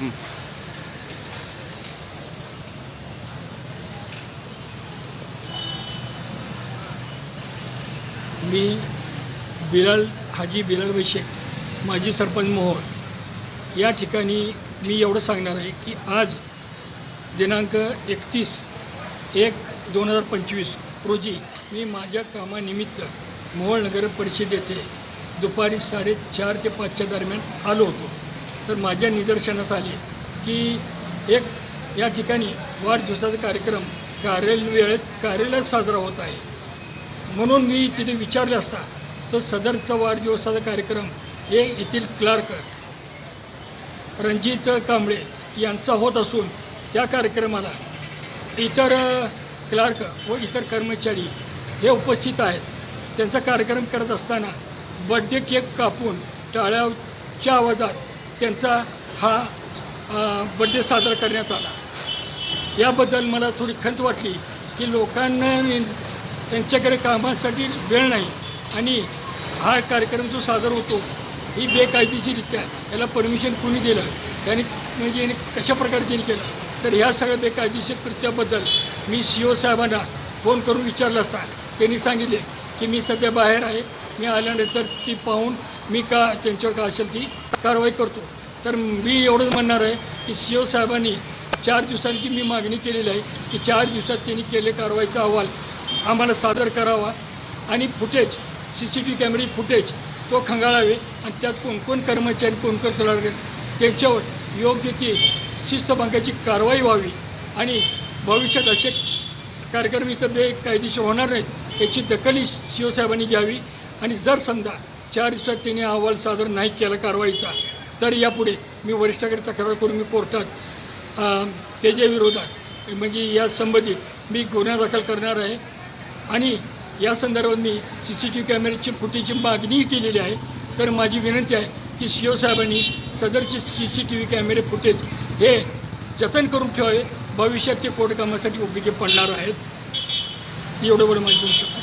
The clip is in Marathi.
मी बिलाल हाजी बिलाल वैशेख माजी सरपंच मोहोळ. या ठिकाणी मी एवढं सांगणार आहे की आज दिनांक एकतीस एक दोन हजार पंचवीस रोजी मी माझ्या कामानिमित्त मोहोळ नगर परिषद येथे दुपारी साडेचार ते पाचच्या दरम्यान आलो होतो. तर माझ्या निदर्शनास आले की एक या ठिकाणी वाढदिवसाचा कार्यक्रम कार्यालय वेळेत कार्यालयात साजरा होत आहे. म्हणून मी तिथे विचारले असता तर सदरचा वाढदिवसाचा कार्यक्रम हे येथील क्लार्क रणजित कांबळे यांचा होत असून त्या कार्यक्रमाला इतर क्लार्क व इतर कर्मचारी हे उपस्थित आहेत. त्यांचा कार्यक्रम करत असताना बड्डे केक कापून टाळ्याच्या आवाजात त्यांचा हा बड्डे साजरा करण्यात आला. याबद्दल मला थोडी खंत वाटली की लोकांना त्यांच्याकडे कामासाठी वेळ नाही आणि हा कार्यक्रम जो सादर होतो ही बेकायदेशीरित्या याला परमिशन कुणी दिलं? त्याने म्हणजे याने कशा प्रकारे त्यांनी केलं? तर ह्या सगळ्या बेकायदेशीर कृत्याबद्दल मी सी ओ साहेबांना फोन करून विचारलं असता. त्यांनी सांगितले की मी सध्या बाहेर आहे. मी आल्यानंतर ती पाहून मी का त्यांच्यावर का असेल ती कारवाई करतो. तर मी एवढंच म्हणणार आहे की सी ओ साहेबांनी चार दिवसांची मी मागणी केलेली आहे की चार दिवसात त्यांनी केले कारवाईचा अहवाल आम्हाला सादर करावा आणि footage C C T V कॅमेरे फुटेज तो खंगाळावे आणि त्यात कोणकोण कर्मचारी कोण कोण कलाकार त्यांच्यावर योग्य ती शिस्तभंगाची कारवाई व्हावी आणि भविष्यात असे कार्यक्रम इथं बेकायदेशीर होणार नाहीत याची दखलही सी ओ साहेबांनी घ्यावी आणि जर समजा चार दिवसात त्यांनी अहवाल सादर नाही केला कारवाईचा. तर यापुढे मी वरिष्ठाकडे तक्रार करून मी कोर्टात त्याच्या विरोधात म्हणजे या संबंधित मी गुन्हा दाखल करणार आहे. आणि या संदर्भात मी सी सी टी व्ही कॅमेऱ्याची फुटेजची मागणीही केलेली आहे. तर माझी विनंती आहे की सी ओ साहेबांनी सदरचे सी सी टी व्ही कॅमेरे फुटेज हे जतन करून ठेवावे. भविष्यात ते कोर्ट कामासाठी उपयोगी पडणार आहेत. एवढं एवढं माहिती दोन शकतो